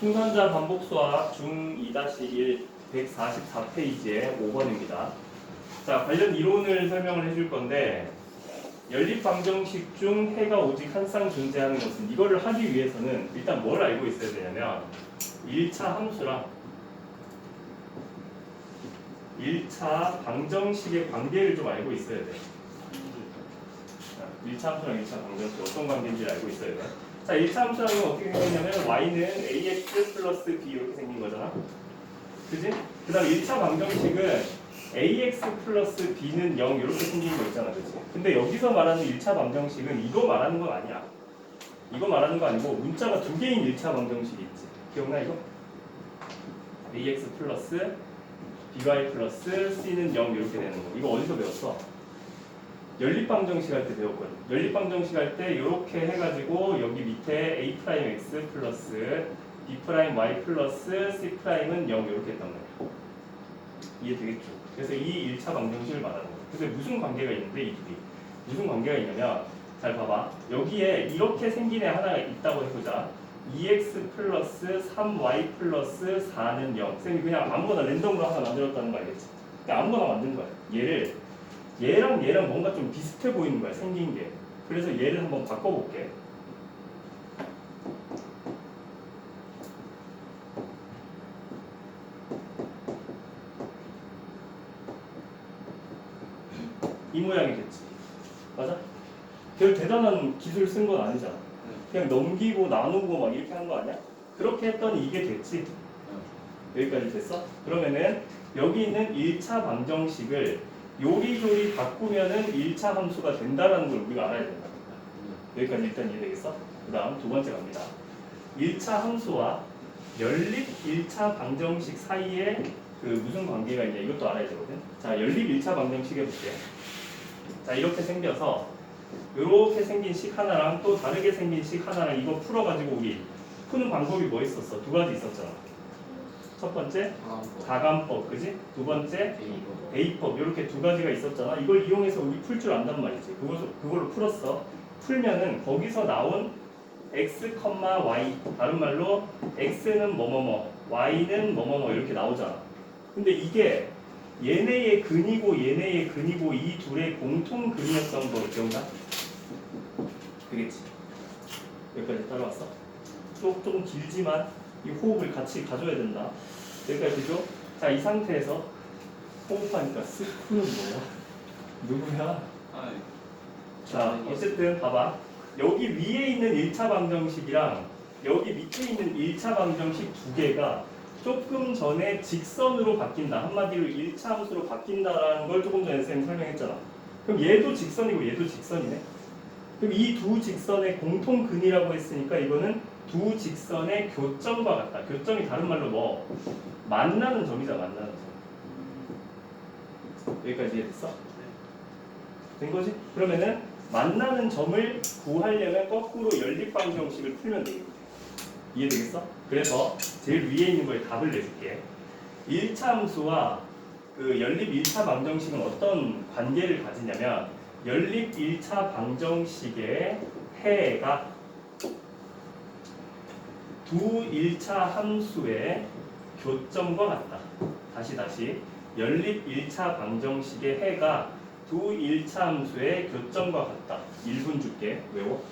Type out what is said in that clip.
풍선자 반복 수학 중2-1 144페이지의 5번입니다. 자, 관련 이론을 설명을 해줄 건데 연립 방정식 중 해가 오직 한 쌍 존재하는 것은 이거를 하기 위해서는 일단 뭘 알고 있어야 되냐면 1차 함수랑 1차 방정식의 관계를 좀 알고 있어야 돼. 1차 함수랑 1차 방정식 어떤 관계인지 알고 있어야 돼. 자, 1차 함수라는 건 어떻게 생겼냐면 y는 ax 플러스 b 이렇게 생긴 거잖아. 그지? 그 다음 1차 방정식은 ax 플러스 b는 0 이렇게 생긴 거 있잖아. 그지? 근데 여기서 말하는 1차 방정식은 이거 말하는 건 아니야. 이거 말하는 거 아니고 문자가 두 개인 1차 방정식이 있지. 기억나 이거? ax 플러스 by 플러스 c는 0 이렇게 되는 거. 이거 어디서 배웠어? 연립방정식 할 때 배웠거든. 연립방정식 할 때 이렇게 해가지고 여기 밑에 a 프라임 x 플러스 b 프라임 y 플러스 c 프라임은 0 이렇게 했단 말이야. 이해되겠죠? 그래서 이 1차 방정식을 말하는 거야. 근데 무슨 관계가 있는데 이 둘이 무슨 관계가 있냐면 잘 봐봐. 여기에 이렇게 생긴 애 하나가 있다고 해보자. 2x 플러스 3y 플러스 4는 0. 쌤이 그냥 아무거나 랜덤으로 하나 만들었다는 거 알겠지? 그냥 아무거나 만든 거야. 얘를 얘랑 얘랑 뭔가 좀 비슷해 보이는 거야 생긴 게 그래서 얘를 한번 바꿔볼게 이 모양이 됐지 맞아? 별 대단한 기술 쓴 건 아니잖아 그냥 넘기고 나누고 막 이렇게 한 거 아니야? 그렇게 했더니 이게 됐지 여기까지 됐어? 그러면은 여기 있는 1차 방정식을 요리조리 바꾸면은 1차 함수가 된다라는 걸 우리가 알아야 된다. 여기까지 일단 이해되겠어? 그 다음 두 번째 갑니다. 1차 함수와 연립 1차 방정식 사이에 그 무슨 관계가 있냐 이것도 알아야 되거든. 자, 연립 1차 방정식 해볼게. 자, 이렇게 생겨서 이렇게 생긴 식 하나랑 또 다르게 생긴 식 하나랑 이거 풀어가지고 우리 푸는 방법이 뭐 있었어? 두 가지 있었잖아. 첫 번째 가감법, 그지? 두 번째 대입법 이렇게 두 가지가 있었잖아. 이걸 이용해서 우리 풀 줄 안단 말이지. 그걸 그걸로 풀었어. 풀면은 거기서 나온 x, y 다른 말로 x는 뭐뭐뭐, y는 뭐뭐뭐 이렇게 나오잖아. 근데 이게 얘네의 근이고 얘네의 근이고 이 둘의 공통 근이었던 거 기억나? 그겠지. 여기까지 따라왔어. 좀, 좀 길지만 이 호흡을 같이 가져야 된다. 여기까지 되죠? 자, 이 상태에서 호흡하니까 스프는 뭐야? 누구야? 자, 어쨌든 봐봐. 여기 위에 있는 1차 방정식이랑 여기 밑에 있는 1차 방정식 두 개가 조금 전에 직선으로 바뀐다. 한마디로 1차 함수로 바뀐다라는 걸 조금 전에 쌤이 설명했잖아. 그럼 얘도 직선이고 얘도 직선이네. 그럼 이 두 직선의 공통 근이라고 했으니까 이거는 두 직선의 교점과 같다. 교점이 다른 말로 뭐 만나는 점이자 만나는 점. 여기까지 이해됐어? 된 거지? 그러면은 만나는 점을 구하려면 거꾸로 연립방 정식을 풀면 되겠지. 이해되겠어? 그래서 제일 위에 있는 거에 답을 내줄게. 1차 함수와 그 연립 1차 방정식은 어떤 관계를 가지냐면 연립 1차 방정식의 해가 두 1차 함수의 교점과 같다. 다시 다시 연립 1차 방정식의 해가 두 1차 함수의 교점과 같다. 1분 줄게. 외워.